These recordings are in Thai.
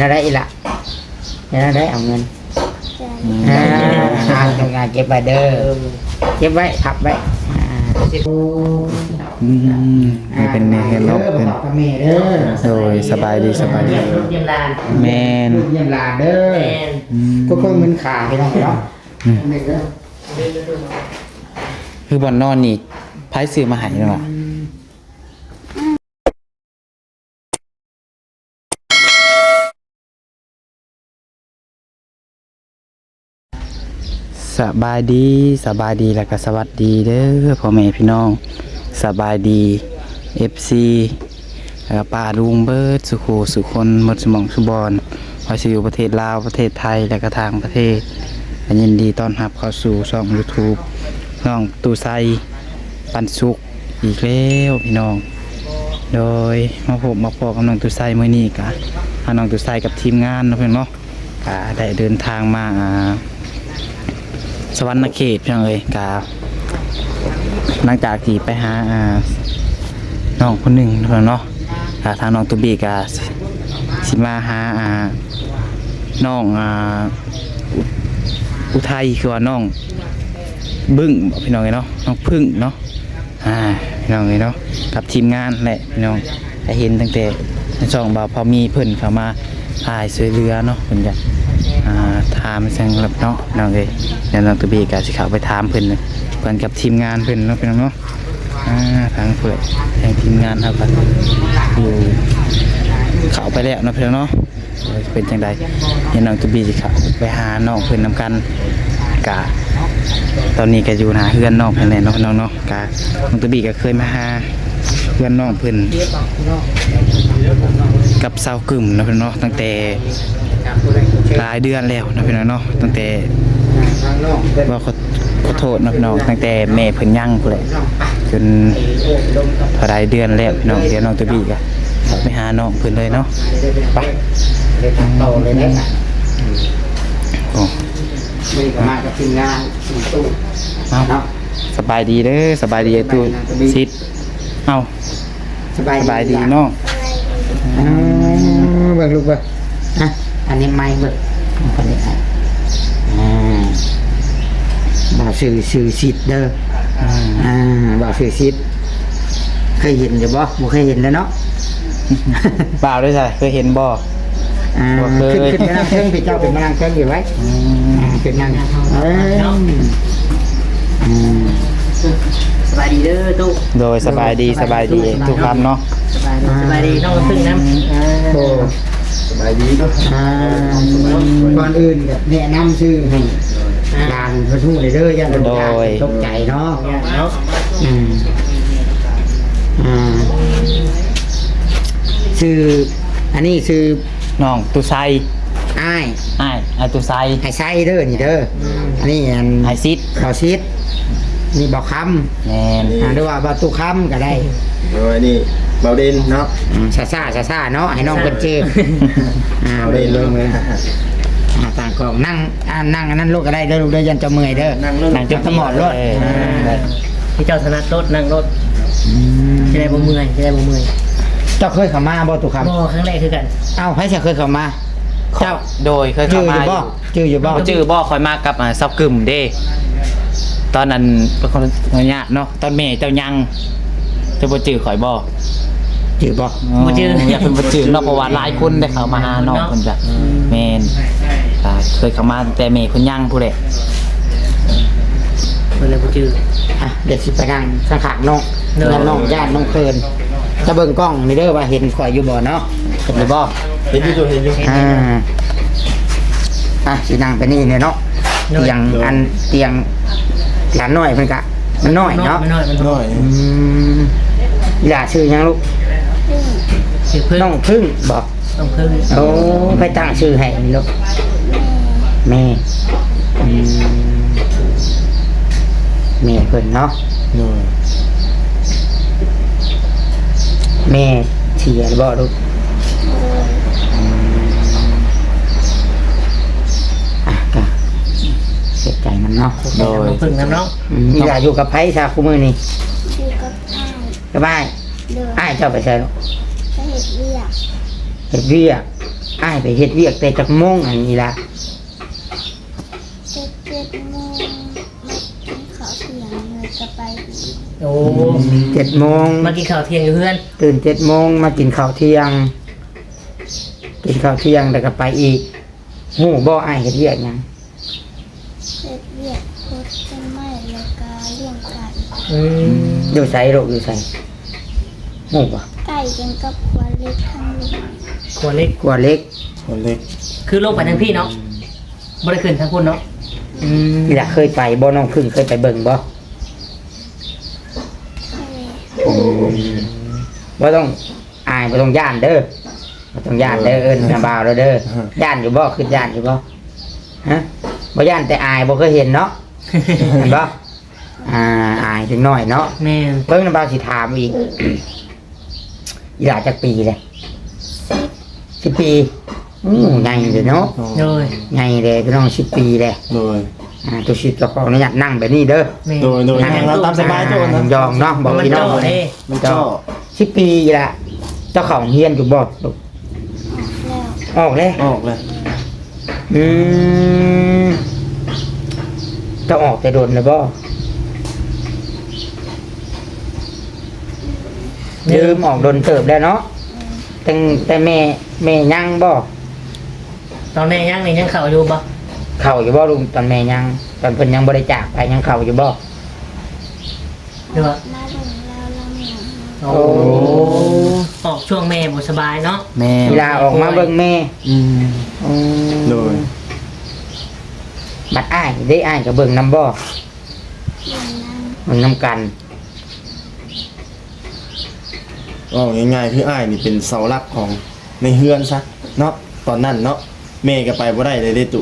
น่าได้อีหละน่าได้เอาเงินอ่าอ่าทำงานเก็บไว้เด้อเก็บไว้พับไว้อ่าอืมนี่เป็นแนวเนาะเป็นบอกกับแม่เด้อโดยสบายดีสบายดีเยี่ยมลานแมนลูกเยี่ยมหลานเด้อแมนอืมทุกคนมันขาให้น้องเนาะอืมนี่เด้อคือบอนนอนนี่ไพ่ซื้อมาใหายเนา สบายดีสบายดีแล้วก็สวัสดีเด้อพ่อแม่พี่น้องสบายดี FC แล้วก็ป้าลุงเบิร์ดสุขสุคนมดสมองสุบอลว่าสิอยู่ประเทศลาวประเทศไทยและก็ทางประเทศยินดีต้อนรับเข้าสู่ช่อง YouTube น้องตูไซปันสุกอีกแล้วพี่น้อง โดยมาพบมาพอกับน้องตูไซมื้อนี้กะน้องตูไซกับทีมงานนะเพื่อนเนาะกะได้เดินทางมาา สวรรณเขตเพียงเลยกะหลังจากที่ไปหาอ่าน้องคนหนึ่งเนาะเพื่อนเนาะกะทางน้องตูบีกะสิมาหาอ่าน้องอุทัยคือว่าน้องบึ้งพี่น้องเนาะน้องพึ่งเนาะอ่าพี่น้องเนาะกับทีมงานแหละพี่น้องได้เห็นตั้งแต่ช่องบ่าวพอมีเพิ่นเข้ามาถ่ายสวยเรือเนาะเพิ่นจะ ถามจังรับเนาะน้องเลยเดี๋ยวน้องตัวบีก็สิเขาไปถามเพิ่นเพิ่นกับทีมงานเพิ่นเนาะพี่นเนาะทางเพิ่นทางทีมงานครับอยู่เขาไปแล้วเนาะพี่น้องเนาะเป็นจังใดเดี๋ยวน้องตัวบีสิเขาไปหาน้องเพิ่นนำกันกะตอนนี้ก็อยู่หาเพื่อนน้องเพิ่นแหละเนาะน้องเนาะกะน้องตะบีก็เคยมาหาเพื่อนน้องเพิ่นกับสาวกึ่มเนาะเพิ่นเนาะตั้งแต่ หลายเดือนแล้วเนาะเพิ่นเนาะตั้งแต่ทางน้องเด้อว่าขอขอโทษเนาะพี่น้องตั้งแต่แม่เพิ่นยังพุ่นแหละจนเท่าใดเดือนแล้วพี่น้องเดี๋ยวน้องตะบีก็เข้าไปหาน้องเพิ่นเลยเนาะไปเดี๋ยวทางโตเลยนะโอ้มีก็มากับทีมงานทีมตู้เอาเนาะสบายดีเด้อสบายดีไอ้ตู้ซิดเอ้าสบายสบายดีเนาะอ่าเบิ่งลูกเบิ่งอะ อันนี้ไม้เบิ่งอันนี้อะอ่าบ่าวสื่อสื่อสิทธิ์เด้ออืมอ่าบ่าวสื่อสิทธิ์เคยเห็นอยู่บ่บ่เคยเห็นแล้วเนาะเปล่าด้วยใช่เคยเห็นบ่อ่าบ่เคยขึ้นขึ้นไปนั่งเครื่องพี่เจ้าเป็นมานั่งเครื่องอยู่ไว้อ่าขึ้นนั่งเอ้ยอืมสบายดีเด้อตู้โดยสบายดีสบายดีทุกคำเนาะสบายดีสบายดีน้องพึ่งน้ำโอ้ สบายดีเนาะอ่าก่อนอื่นก็แนะนำชื่อให้ยานพระทูเลยเด้อย่านโดย ตกใจเนาะเนาะอืมอ่าชื่ออันนี้ชื่อน้องตุไซอ้ายไอ้ายไอ้ตุไซไอ้ไส้เด้อนี่เด้อออันนี้อันไอ้ซิดเบาชิด นี่เบาคแมนำอ่าหรือว่าเบาตุคำก็ได้โอ้ยนี่เบาเด่นเนาะอืมซาซาซาซาเนาะให้น้องเป็นเจออ่าเบาเดิเด่นนลงเลยอ่าต่างกล่องนั่งอ่านั่งอันนั้นลูกก็ได้เด้อลูกเด้อยันจะเมื่อยเด้อนั่งรถนั่งจนสมอดรถเอออ่าพี่เจ้าธนัดรถนั่งรถอืมจะได้บ่เมื่อยจะได้บ่เมื่อยเจ้าเคยเข้ามาบ่ตุคำบ่ครั้งแรกคือกันเอ้าใครจะเคยเข้ามาเจ้าโดยเคยจื้เข้าออมายู่อยู่บ่จื้ออยู่บ่จื้อบ่คอยมากับอ่าซอกกึมเด้ ตอนนั้นเป็นคนเนี้ยากเนาะตอนแม่เจ้ายังจะบ่จื้อข่อยบ่จื้อบ่บ่จื้ออยากเป็นบ่จื้อเนาะเพราะว่าหลายคนได้เข้ามาหาน้องเพิ่นจ้ะแม่นอ่าเคยเข้ามาตั้งแต่แม่เพิ่นยังผู้ใดเพิ่นเลยบ่จื้ออะเดี๋ยวสิไปนั่งข้างๆน้องเด้อแล้วน้องญาติน้องเคินจะเบิ่งกล้องนี่เด้อว่าเห็นข่อยอยู่บ่เนาะเห็นหรือบ่เห็นอยู่เห็นอยู่อ่าอะสินั่งไปนี่เนี่ยเนาะเตียงอันเตียง หลานน้อยเพิ่นกะมันน้อยเนาะมันน้อยมันหน้น่ออยยอืมอย่าชื่อหยังลูกชื่อพึ่งน้องพึ่งบอกต้องพึ่งโอ้ไปตั้งชื่อให้ลูกแม่อืมแม่เพิ่นเนาะหน่อยแม่เสียหรือบ่ลูกอะก็เสีย ใจมันเนาะโดย น้องพึ่งน้ำเนาะอืมอย่าอยู่กับไผซะคู่มือนี่อยู่กับอ้ายกับอ้ายเดินอ้ายเจ้าไปใช่ลูกไปเห็ดเรียกเฮ็ดเวียกอ้ายไปเฮ็ดเวียกแต่จักโมงอันนี้ล่ะเจ็ดเจ็ดโมงมากินข้าวเที่ยงเลยจะไปอีกโอ้เจ็ดโมงมากินข้าวเที่ยงอยู่เพื่อนตื่นเจ็ดโมงมากินข้าวเที่ยง กินข้าวเที่ยงแล้วก็ไปอีกหูบ่อ้ายเฮ็ดเวียกหยัง เจ็ดเวียกโคตรต้นไม้แล้วก็เลี้ยงไก่ อืมอยู่ไสโรคอยู่ไสหูบ่ไก่กันกับควายเล็กทั้งลูกขวดเล็ก กลัวเล็กคนเล็กคือลงไปทางพี่เนาะบริขึ้นทางคุณเนาะอืมนี่ล่ะเคยไปบ่น้องพึ่งเคยไปเบิ่งบ่ทะเลบ่ต้องอายบ่ต้องย่านเด้อบ่ต้องย่านเด้อเอิ้นนาบ่าวแล้วเด้อย่านอยู่บ่คือย่านอยู่บ่ฮะบ่ย่านแต่อายบ่เคยเห็นเนาะเห็นบ่ อ่าอายจังน้อยเนาะแม่นเบิ่งนาบ่าวสิถามอีก อีหลาจักปีเลยสิบปีอู้ใหญ่เลยเนาะโดยใหญ่เลยพี่น้องสิบปีเลยโดยอ่าตัวชิดตัวของนี่นั่งแบบนี้เด้อแม่นโดยโดยนั่งแล้วตามสบายโจนนะยองเนาะบอกมันพี่น้เจ้าองเด้มันก็สิบปีละเจ้าของเฮียนอยู่บ่ลูกออกแล้ว ออกเลยออกเลยอืมเจะออกแต่โดนเลยบ่ ลืมออกโดนเติบแล้วเนาะแต่งแต่แม่แม่ยังบ่ตอนแม่ย่างนี่ยังเข่าอยู่ปะเข้าอยู่บ่ลุงตอนแม่ยังตอนเพิ่นยังบ่ได้จากไปยังเข้าอยู่บ่หรือว่ามาลงแล้วแล้วเหมือนโอ้ออกช่วงแม่บ่สบายเนาะแม่เวลาออกมาเบิ่งแม่ อืมอืมโดยบัดอ้ายได้อ้ายก็เบิ่งนํบ่เลี้ยงน้เบิ่งนํกัน เอาง่ายๆคืออ้ายนี่เป็นเสาหลักของในเฮือนซะเนาะตอนนั้นเนาะแม่ก็ไปบ่ได้เลยเด้ตุ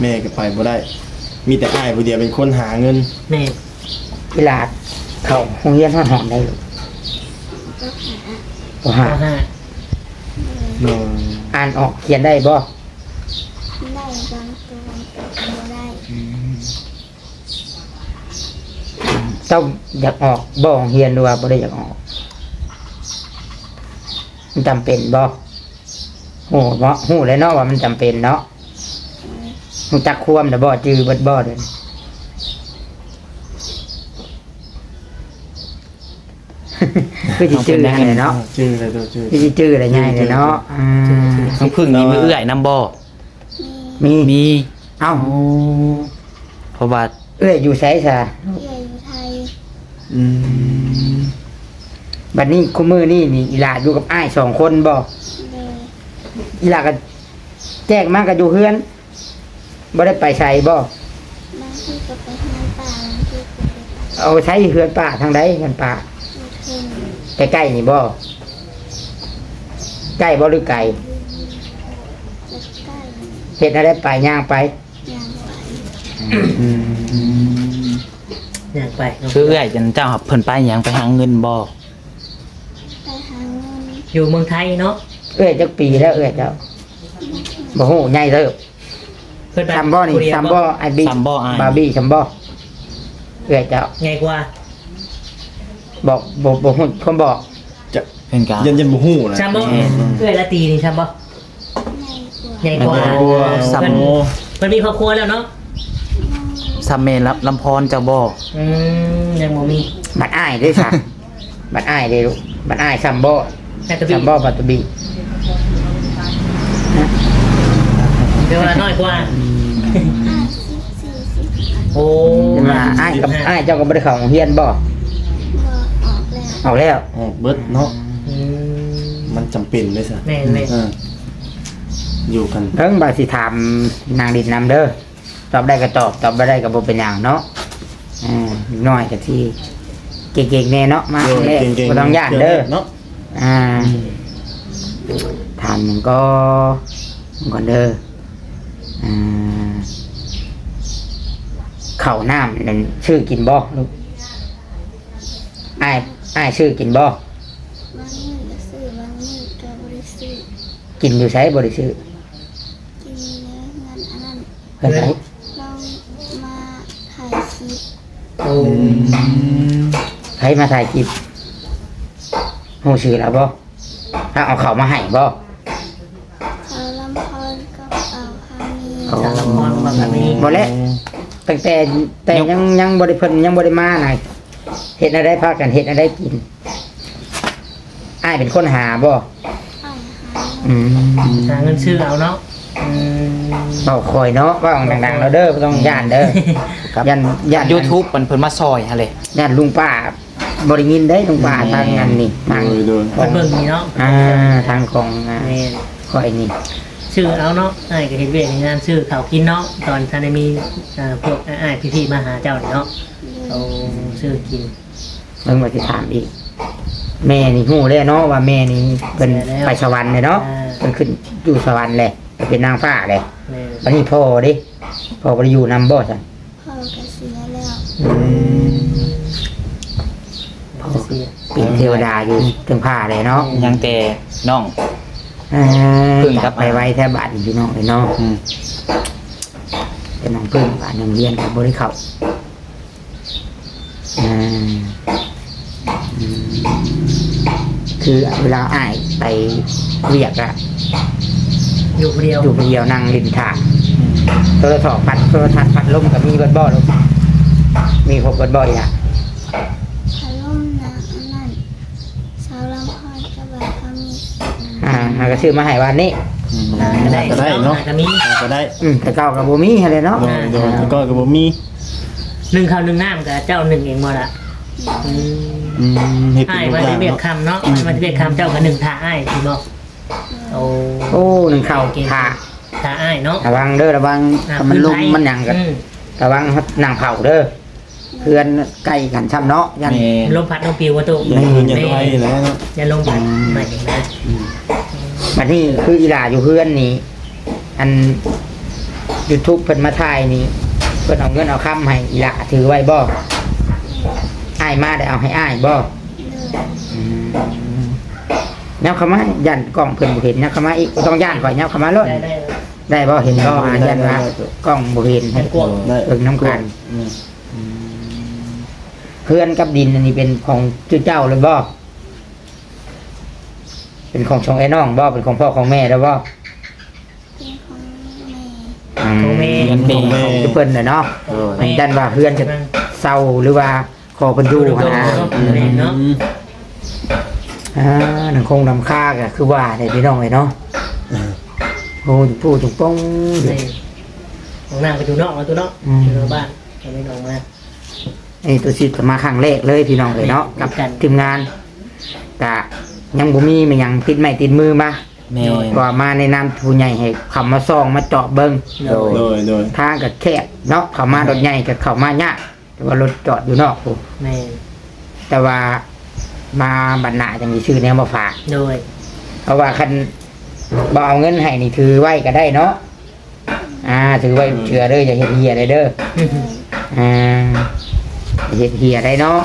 แม่ก็ไปบ่ได้ มีแต่อ้ายผู้เดียวเป็นคนหาเงิน แม่เวลาเข้าโรงเรียนฮอดหอนได้ลูกำก็หาบ่ปหาห้าโดยอ่านออกเขียนได้บ่ ได้บางตัวบางตัวบ่ได้ เจ้าอยากออกบ่โรงเรียนหรือว่าบ่ได้อยากออกมันจำเป็นบ่ฮู้บ่ฮู้เลยเนาะว่ามันจำเป็นเนาะฮู้จักความแต่บ่จื้อเบิดบ่เด้อคือสิจื้อได้เลยเนาะชื่ออะไรตัวชื่อคือสิจื้อได้ง่ายเลยเนาะอ่าน้องพึ่งนี่มีเอื้อยน้ำบ่มีมีมีเอ้าเพราะว่าเอ้ยอยู่ไสซะเอี่ยอยู่ไทย อืมบัดนี้คุมือนี่นี่อีหลาอยู่กับอ้ายสองคนบ่เลยอีหลาก็แจ้งมาก็อยู่เฮือนบ่ได้ไปใส่บ่บางที่ก็ไปทางป่าบางที่ก็ไปเอาใช้เฮือนป่าทางใดเฮือนป่าอยู่เทนใกล้ๆนี่บ่ใกล้บ่หรือไกลจะใกล้เฮ็ดอะไรไปย่างไป ยางไหวอ ยากไปเนาะคือเอื้อยจนเจ้าหับเพิ่นไปหยังไปหาเงินบ่ไปหาเงินอยู่เมืองไทยเนาะเอ้ยจักปีแล้วเอ้ยเจ้าบ่ฮู้ใหญ่เด้อเพิ่นไปซัมบ่นี่ผู้เดียวซัมบ่ไอบีซัมบ่อ้ายบาร์บี้ซัมบ่เอ้ยเจ้าไงกว่าบอกบ่บ่ฮู้คนบอกจะเพิ่นก็ยันยันบ่ฮู้นะซัมบ่เอื้อยละตีนี่ซัมบ่ง่ายกว่าใหญ่กว่าโอ้ซัมเพิ่นเพิ่นมีครอบครัวแล้วเนาะ ซัมเมลลำพรเจ้าบ่อืมยังบ่มีบัดอ้ายเด้อค่ะ บัดอ้ายเด้อลูกบัดอ้ายซัมบ่แต่ตะบีซัมบ่บัดตะบีเดี๋ยวเวลาน้อยกว่าห้าสิบสี่สิบโอ้ใช่ไหมอ้ายกับอ้ายเจ้าก็บ่ได้เข้าโรงเรียนบ่ก็ออกแล้วเอาแล้วออกเบิดเนาะอืมมันจำเป็นเลยซะแม่นแม่นเอออยู่กันเพิ่งบาสิถามนางดินนำเด้อ ตอบได้ก็ตอบตอบบ่ได้ก็บ่เป็นหยังเนาะอ่าน้อยก็ที่เก่งๆแน่เนาะมาโดยแน่เก่งๆบ่ต้องย่านเด้อเนาะอ่าถามหนึ่งก็มันก่อนเด้ออ่าข้าวน้ำนั่นชื่อกินบ่ลูกอ้ายอ้ายชื่อกินบ่บางมือก็ซื้อบางมือก็บริสุทธิ์กินอยู่ใช้บ่ได้ซื้อกินเนื้อเงินอันนั้นเพิ่นไส ลองมาถ่ายคลิป โอ้ใครมาถ่ายคลิปฮู้ชื่อแล้วบ่ไผถ้าเอาเขามาให้บ่สาวลำพอนกับเอาพามีเอาสารละครบางแบบนี้บ่แล้วตั้งแต่แต่ยังยังบ่ได้เพิ่นยังบ่ได้มาน่ะเฮ็ดอะไรพากันเฮ็ดอะไรกินอ้ายเป็นคนหาบ่อ้ายหาอืมหาเงินซื้อเอาเนาะอืม เบาคอยเนาะเว่าดังๆแล้วเด้อบ่ต้องย่านเด้อยันยัน YouTube มันเพิ่นมาซอยฮะเลยยันลุงป้าบ่ได้ยินได้ลุงป้าทางงานนี่ทางโดยโดยมันเบิ่งนี่เนาะอ่าทางของอ่าแม่นคอยนี่ ชื่อเอาเนาะอ้ายก็เฮ็ดเวียกในงานชื่อเขาวกินเนาะตอนท่านได้มีอ่าพวกอ้ายๆพี่ๆมาหาเจ้านี่เนาะเอาชื่อกินเบิ่งว่าสิถามอีก แม่นี่ฮู้แล้วเนาะว่าแม่นี่เพิ่นเสียแล้วไปสวรรค์เลยเนาะอ่าเพิ่นขึ้นอยู่สวรรค์เลยเป็นนางฟ้าเลย แม่นวันนี้พ่อดิพ่อบ่ได้อยู่นำบ่ซั่นพ่อก็เสียแล้วอืมพ่อเสียเป็นเทวดาอยู่เทิงผ้าเลยเนาะยังแต่น้อง อ่าพึ่งกลับไปไว้แท้บาดนี่พี่น้องเลยเนาะอืมเป็นน้องพึ่งบาดยังเรียนกับ่ได้เข้าอ่าอืมคือเวลาอ้ายไปเรียกอะ อยู่คนเดียวอยู่คนเดียวนั่งริมทางโทรศัพท์พัดโทรทัศน์พัดลมกับมีเบิดบ่ลูกมีครบเบิดบ่อยอะพาล่มนะอันนั้นสาวลำพอนกับเอาพามีอ่าหากระซื้อมาให้วันนี้อ่าก็ได้ก็ได้เนาะก็มีก็ได้อืมแต่เก่ากับบ่มีให้เลยเนาะโดยโดยแล้วก็ก็บ่มีหนึ่งข้าวหนึ่งน้ำกับเจ้าหนึ่งเองบ่ละอืมอืมเฮ็ดเป็อ้านยทุกมาอย่าที่งเบียดเนาะคำเนาะมาที่เบียดคำเจ้ากับหนึ่งท่าอ้ายที่บอก โอ้โอ้หนึ่งเข่าขาท่าอ้ายเนาะระวังเด้อระวังอ่าถ้ามันลมมันหยังกันอืมระวังหนังเผาเด้อเพื่อนใกล้กันช้ำเนาะยันแม่ลมพัดลมปิววัตุอย่าอย่าไว้แล้วเนาะอย่าลมพัดไม่เห็นนะบัดนี้คืออีหลาอยู่เพื่อนนี่อัน YouTube เพิ่นมาถ่ายนี่เพิ่นเอาเงินเอาค้ำให้อีหลาถือไว้บ่อ้ายมาได้เอาให้อ้ายบ่ เลยยับเข้ามายันกล้องเพิ่นบ่เห็นยับเข้ามาอีกบ่ต้องย่านก่อนยับเข้ามาเลยได้ได้ได้บ่เห็นบ่อายันว่ากล้องบ่เห็นให้กวงได้เบิ่งน้ำกันอืมเพื่อนกับดินอันนี้เป็นของเจ้าเจ้าเลยบ่เป็นของชองไอ้น้องบ่เป็นของพ่อของแม่แล้วบ่เป็นของแม่อืมของแม่ของเพิ่นน่ะเนาะโดยอันดันว่าเพื่อนจะเศร้าหรือว่าขอเพิ่นอยู่หั่นนะ แม่เนาะอ่านังคงนำค่าก็คือว่าได้พี่น้องไอ้เนาะโอ้ยพูดถูกต้องนี่ของนางไปดูนอกมาตัวนอกอืมดูนอกบ้านจะไม่ลงมาไอ้ตัวสิจะมาครั้งแรกเลยพี่น้องเลยเนาะกับกัน ทีมงานกะยังบ่มีมันยังติดไม้ติดมือมาแม่ว่ามาในนามผู้ใหญ่ให้เขามาซองมาเจาะเบิ่งโดย โดยโดยทางก็แคบเนาะเขามารถใหญ่ก็เข้ามายากแต่ว่ารถจอดอยู่นอกพุ่นแม่แต่ว่า มาบรรณาจังมีชื่อแนวมาฝาก โดย เพราะว่าคันบ่เอาเงินให้นี่ถือไว้ก็ได้เนาะอ่าถือไว้เชื่อเด้ออย่าเฮ็ดเฮียเลยเด้ออ่าอย่าเฮ็ดเฮียได้เนาะ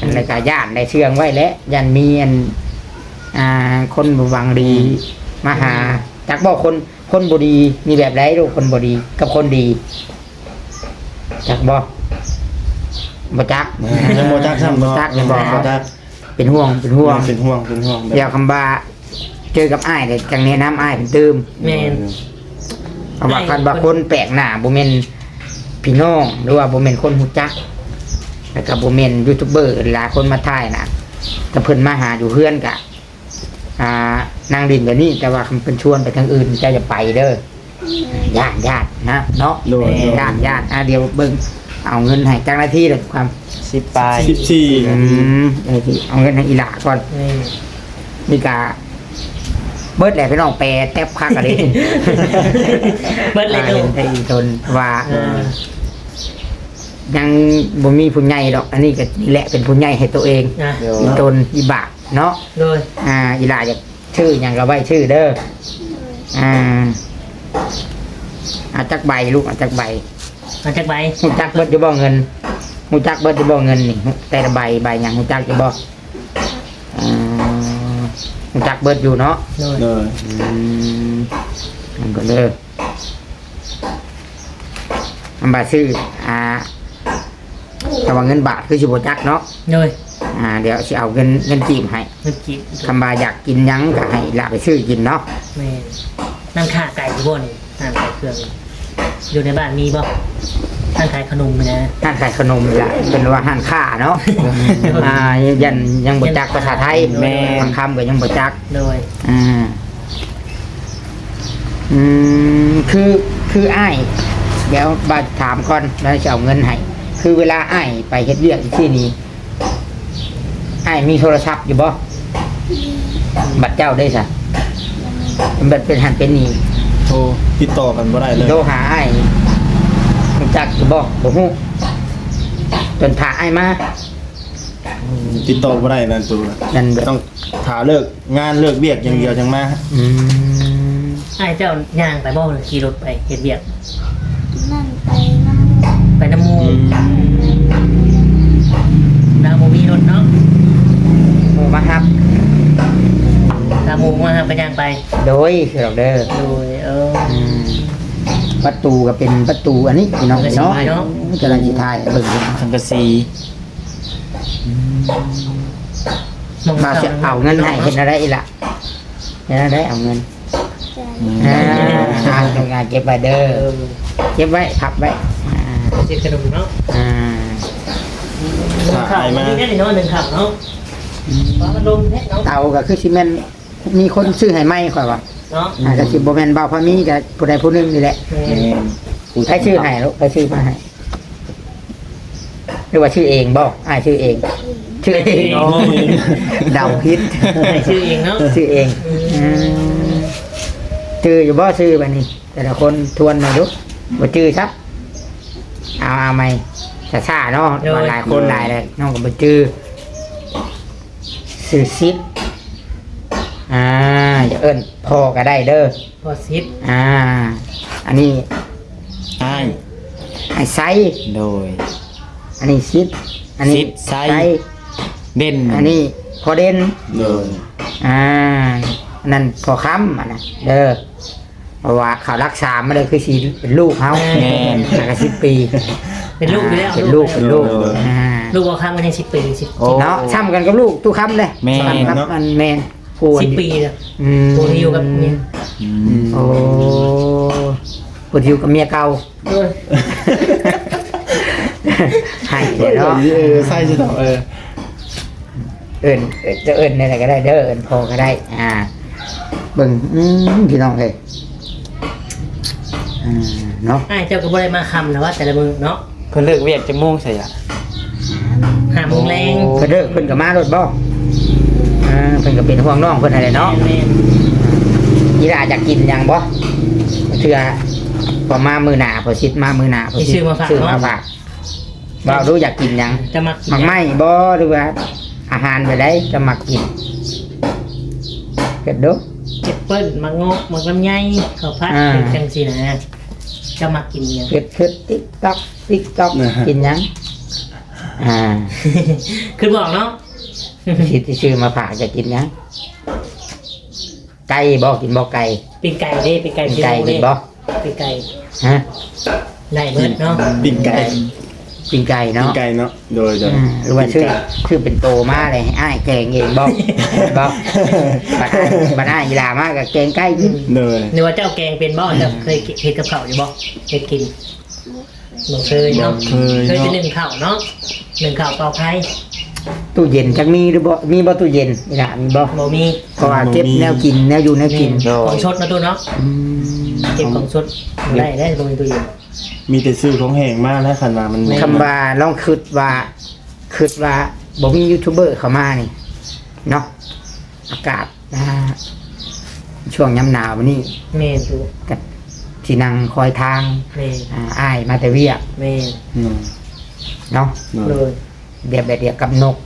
อะไรก็ย่านได้เชื่องไว้แล้วยันมีอันอ่า คนบ่หวังดีมาหาจักบอกคนคนบ่ดีมีแบบไรลูกคนบ่ดีกับคนดีจักบ่บ่จักยังบ่จักซ้ำบ่เนาะจักยังบ่บ่จัก เป็นห่วงเป็นห่วงเป็นห่วงเป็นห่วงแบบเดี๋ยวคำว่าเจอกับอ้ายเดี๋ยวจังแนะน้ำอ้ายเป็นตืมแม่นเพราะว่าคันว่าคนแปลกหน้าบ่แม่นพี่น้องหรือว่าบ่แม่นคนฮู้จักแล้วก็บ่แม่นยูทูบเบอร์หลายคนมาถ่ายนะแต่เพิ่นมาหาอยู่เพื่อนกะอ่านางดินแบบนี้ แต่ว่าคำเป็นชวนไปทางอื่นเจะจะไปเด้อย่านย่านนะเนาะโดยย่านย่านอะเดี๋ยวเบิ่ง เอาเงินให้จังหน้าที่เลยความสิบปลายสิบสี่อืมเอาสิเอาเงินให้อีหลาก่อนแม่นมีกาเบิดแหละพี่น้องแปรแทบคักอะไรเบิดเลยเห็ดูนไอ้ทนว่าอ่ายังบ่มีผู้ใหญ่ดอก อันนี้ก็นี่แหละเป็นผู้ใหญ่ให้ตัวเองอะอีตนอีบากเนาะโดยอ่า อีหลาจะชื่อหยังก็ไว้ชื่อเด้ออ่าอาจักใบลูกอาจักใบ มาจากใบหูจักเบิดจะบ่เงินหูจักเบิดจะบ่เงินนี่แต่ละใบใบหยังหูจักจะบ่อ่าหูจักเบิดอยู่เนาะโดยโดยอืมมันก็เลยอันบาซื้ออ่าถ้าว่าเงินบาทคือสิบ่จักเนาะเลยอ่าเดี๋ยวสิเอาเงินเงินจีบให้มันกินคำบาอยากกินหยังก็ให้ละไปซื้อกินเนาะแม่นั่งขาไก่ที่บ่นี่นั่งขายเครื่องนี่ อยู่ในบ้านมีบ่นั่งขายขนมนะ ห้านขายขนมนี่ละเป็นว่าห้านค้าเนาะ อ่ายันยังบ่จักภาษาไทยแม่ บางคำก็ยังบ่จัก โดย อ่า อืม คือ คืออ้ายเดี๋ยวบาถามก่อนแล้วจะเอาเงินให้ คือเวลาอ้ายไปเฮ็ดเวียกที่นี่อ้ายมีโทรศัพท์อยู่บ่ บัตรเจ้าได้ซะบัตรเป็นหันเป็นนี่ โทรติดต่อกันบ่ได้เลยโทรหาอ้ายรู้จักอยู่บ่บ่ฮู้จนถ่าอ้ายมา ติดต่อบ่ได้นั่นตัวนั่นแบบต้องถาเลิกงานเลิกเวียกอย่างเดียวจังมาอืมไอ้เจ้าย่างไปบ่เลยขี่รถไปเฮ็ดเวียกนั่นไปน้ำไปน้ำมูดาวโมมีรถเนาะโทรมาครับ ดาวโมมาหาไปย่างไปโดยคือเราเด้อโดยเอออืม ประตูก็เป็นประตูอันนี้พี่น้องเนาะเนาะกำลังสิทายเบิ่งอยู่สังกะสีมาจะเอาเงินให้เห็นอะไรอีกล่ะเห็นอะไรเอาเงินใจอ่าอ่าทำงานเก็บไว้เด้อเออเก็บไว้พับไว้อ่าเจ็ดขนมเนาะอ่าหนึ่งข่าวมันมีแค่นี้เนาะหนึ่งข่าวเนาะว่ามันลมแท้เนาะเตาก็คือซีเมนต์มีคนซื้อให้ไหมข่อยว่า เนาะอ่าก็สิบ่แม่นเบาพามีก็ผู้ใดผู้หนึงนี่แหละแม่ใครชื่อให้ลูกใครชื่อมาให้หรือว่าชื่อเองบ่อ่าชื่อเอง ชื่อเองอ๋อเดาพิษให้ชื่อเองเนาะชื่อเองอืมชื่ออยู่บ่ชื่อบัดนี้ แต่ละคนทวนหน่อยดูบ่ชื่อครับเอาเอาไหมช้าๆเนาะมาหลายคนหลายเลยน้องก็บ่ชื่อชื่อซิด อ่าอย่าเอิ้นพ่อก็ได้เด้อพอซิดอ่า อันนี้อ้ายไอ้ไซโดย อันนี้ซิดอันนี้ซิดไซ เด่นอันนี้พอเด่นเลยอ่าอันนั่นพอค้ำอันนั้นเด้อเพราะว่าเขารักษามาเลยคือสีเป็นลูกเขาแม่นหากสิบปีเป็นลูกอยู่แล้วเป็นลูกเป็นลูกอ่าลูกว่าข้างมันยังสิบปีสิบโอ้ เนาะซ้ำกันกับลูกตู้ค้ำเลยแม่น ซ้ำกับมันแมน พูนสิบปีแล้วอืมตัวที่อยู่กับเนี่ยอืมโอ้พูดอยู่กับเมียเก่าเออให้เอเดี๋ยวเนาะอใส่สิเนาะเออเอิญเอิ้นจะเอิญอะไรก็ได้เด้อเอิญพอก็ได้ อ่าเบิ่งอืมพี่น้องเลยอ่าเนาะไอ้เจ้าก็บ่ได้มาคำนะว่า แต่ละมือเนาะเพิ่นเลิกเวียกจะโมงใส่ละห้าโมงแรงเพิ่นเด้อเพิ่นก็มารถบ่ อ่าเพิ่นก็เป็นห่วงน้องเพิ่นอะไรเนาะแม่นยีราอยากกินหยังบ่เชื่อพอมามือหน้าพอสิมามือหน้าพอสิซื้อมาฝากบ่รู้อยากกินหยัง ๆจะมากินมักไหม้บ่หรือว่า อาหารไปได้จะมักกินเก็บดู เจ็บเปิ้ลมางกมักลำไยข้าวผัดอ่า เป็นจังสินะจะมากินเนี่ยเก็บขึ้นติ๊กต๊อกติ๊กต๊อกกินหยังอ่า คือบอกเนาะ สิที่ซื้อมาฝากจะกินหยังไก่บ่กินบ่ไก่ปีกไก่เด้ปีกไก่กินไก่กินบ่ปีกไก่ฮะได้เบิดเนาะปิ้งไก่กินไก่ปิ้งเนาะไก่เนาะโดยโดยอืมหรือว่าชื่อชื่อเป็นโตมาเลยให้อ้ายแกงเองบ่บ่บัดอ้ายบัดอ้ายยีลามากกับแกงไก่กินเลยหรือว่าเจ้าแกงเป็นบ่เจ้าเคยเห็ดกับข้าวอยู่บ่เคยกินบ่เคยเนาะเคยเคยจะเนาะหนึ่งข้าวเนาะหนึ่งข้าวเปล่าไข่ ตู้เย็นจักมีหรือบ่มีบ่ตู้เย็นยีลามีบ่บ่มีเพราะว่าเก็บแนวกินแนวอยู่แนวกินของชดนะตัวเนาะอืมเก็บของชดได้ได้ตรงนี้ตัวเองมีแต่ซื้อของแห้งมากนะคันว่ามันคำว่าลองคิดว่าคิดว่าบ่มียูทูบเบอร์เข้ามานี่เนาะอากาศนะช่วงยามหนาวนี่แม่นตัวกับที่นั่งคอยทางแม่นอ่าอ้ายมาแต่เวียกแม่นอืมเนาะเลเลย ยเดียวแบบเดียวกับนก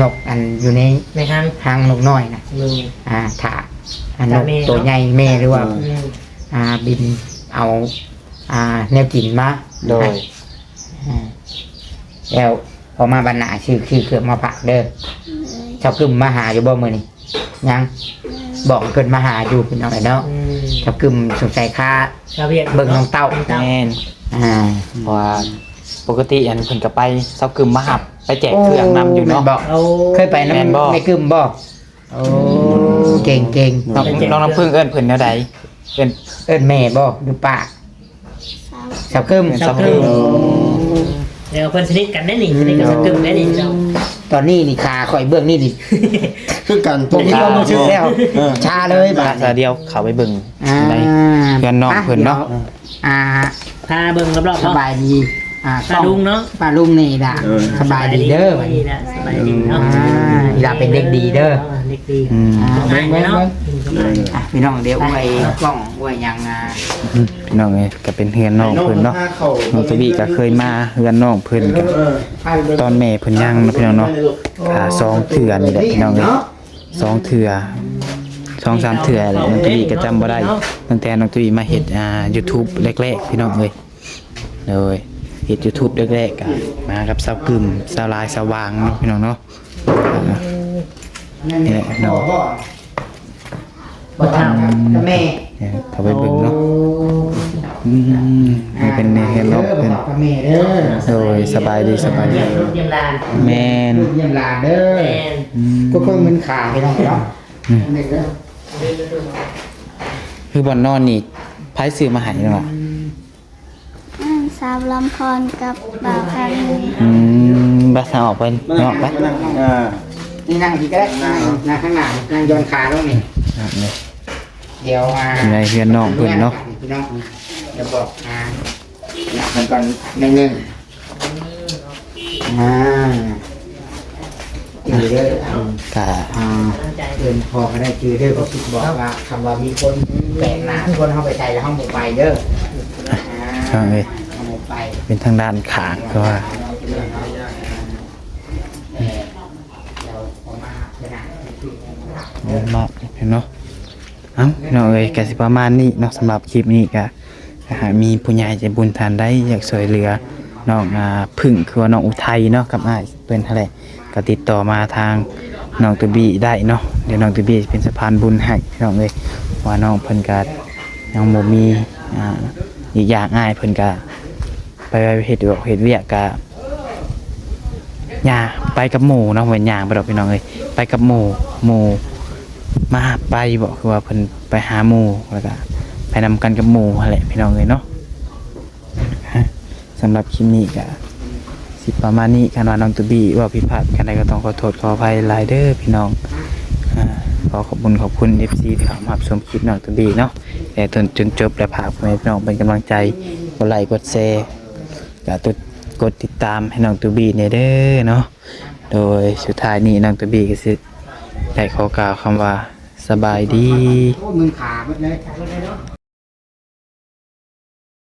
นกอันอยู่ในในฮันหางนกน้อยนะเลยอ่าถาอันนกถาแม่ตัวเนาะใหญ่แม่หรือว่า อืมอ่าบินเอา อ่า แนวกินมาโดย อ่าแล้วพอมาบรรณาชื่อคือเครื่องมาผักเด้อชอบกึมมาหาอยู่บ่มือนี่ยังบอกเพิ่นมาหาอยู่เป็นเอาไงเนาะอืมชอบกึมสงสัยค่า ชาวเวียดเบิ่งน้องเต้า น้องเต้าแม่นอ่า เพราะว่าปกติอันเพิ่นก็ไปเซากึมมาหับ ไปแจกเครื่องนำอยู่เนาะ แม่บอกเอาเคยไปแม่นบ่ น้ำในกึมบ่โอ้เก่งเก่งน้องน้องน้ำพึ่งเอิ้นเพิ่นแนวใดเอิ้น เอิ้นแม่บ่หรือป้าสาวสาวกึมเป็นเจ้าสาวคืพึ่องเดี๋ยวเพิ่นสนิทกันได้นี่สนิทกันสักกึ่งได้นี่เจ้าตอนนี้นี่ขาข่อยเบื้องนี่นี่คือกันผมมีความรู้สึกแล้ว เออ ชาเลยบาดซาเดียวเข้าไปเบิ่งอ่าในเพื่อนน้องเพิ่นเนาะ อ่าพาเบิ่งรอบๆสเนาะบายดี อ่าปลาลุงเนาะปลาลุงนี่ล่ะสบายดีเด้อบัดนี่นี้นะสบายดีเนาะอ่าอีหลาเป็นเด็กดีเด้อเด็กดีอืมอ่าเบิ่เบิ่งงเบิ่เบิ่งงเนาะเบิ่งอะพี่น้องเดี๋ยวอวยกล้องอวยหยังอะพี่น้องเอ้ยก็เป็นเฮือนน้องเพิ่นเนาะน้องตะบีก็เคยมาเฮือนน้องเพิ่นก็เออตอนแม่เพิ่นยังเนาะพี่น้องเนาะขาซองเถื่อนี่แหละพี่น้องเอ้ยซองเถื่อซองสามเถื่อแหละน้องตะบีก็จำบ่ได้ตั้งแต่น้องตะบีมาเฮ็ดอ่า YouTube แรกๆพี่น้องเอ้ยเลย เฮ็ด YouTube แรกๆก็มากับสาวกึมสาวลายสาววางเนาะพี่น้องเนาะอ่านี่แหละเนาะบ่ทำกับแม่เนี่ยเข้าไปเบิ่งเนาะอืมนี่เป็นในเฮือนน้องเพิ่นกับแม่เด้อโดยสบายดีสบายดีเยี่ยมลูกเยี่ยมหลานแม่นเยี่ยมหลานเด้อแม่นอืมก็เพิ่งมันขาพี่น้องเนาะเด็กเด้อคือบอนนอนนี่ไผซื้อมาให้เนาะอืมสาวลำพรกับบ่าวพันธุ์อืมบ่ทางออกไปเนาะไปอ่านี่นั่งที่ก็ได้นั่งนั่งข้างหน้านั่งย้อนขาลงนี่นั่นเลยเดี๋ยวอ่าอยู่ในเฮือนน้องเพิ่นเนาะพี่น้องเดี๋ยวบอกอ่าหนักมันก่อนหนึ่งหนึ่งอ่าจือเด้ออ่าก็อ่าเดินพอก็ได้จือเด้อก็คิดบอกว่าคำว่ามีคนแปลกหน้าทุกคนเข้าไปใส่แล้วห้องหมู่ไปเด้ออ่าช่างเอ้ยห้องหมู่ไป เป็นทางด้านขางก็ว่าเดินมาพี่เนาะเอ้าพี่น้องเอ้ยก็สิประมาณนี้เนาะสำหรับคลิปนี้ก็ถ้าหากมีผู้ใหญ่ใจบุญทานได้อยากช่วยเหลือน้องอ่าพึ่งคือว่าน้องอุทัยเนาะกับอ้ายเปิ้นหั่นแหละก็ติดต่อมาทางน้องตุบีได้เนาะเดี๋ยวน้องตุบีเป็นสะพานบุญให้พี่น้องเอ้ยว่าน้องเพิ่นก็ยังบ่มีอ่าอีกอย่างอ้ายเพิ่นก็ ไปเฮ็ดเวียกเฮ็ดเวียกก็ย่าไปกับหมู่เนาะเหมือนยางไปดอกพี่น้องเลยไปกับหมูหมูมาไปบอกคือว่าเพิ่นไปหาหมูแล้วก็ไปนำกันกับหมูแหละพี่น้องเลยเนาะฮะสำหรับคลิปนี้ก็สิประมาณนี้คันว่าน้องตุบี้ว่าผิพาดกันใดก็ต้องขอโทษขออภัยหลายเด้อพี่น้องอขอขอบคุณขอบคุณ FC ที่เข้ามาชมคลิปน้องตุบี้เนาะแต่จนจนจบและพากพี่น้องเป็นกำลังใจกดไลค์กดแชร์ ก็ตดกดติดตามให้น้องตูบีเนี่ยเด้อเนาะโดยสุดท้ายนี้น้องตูบีก็สิได้ขอกล่าวคำว่าสบายดี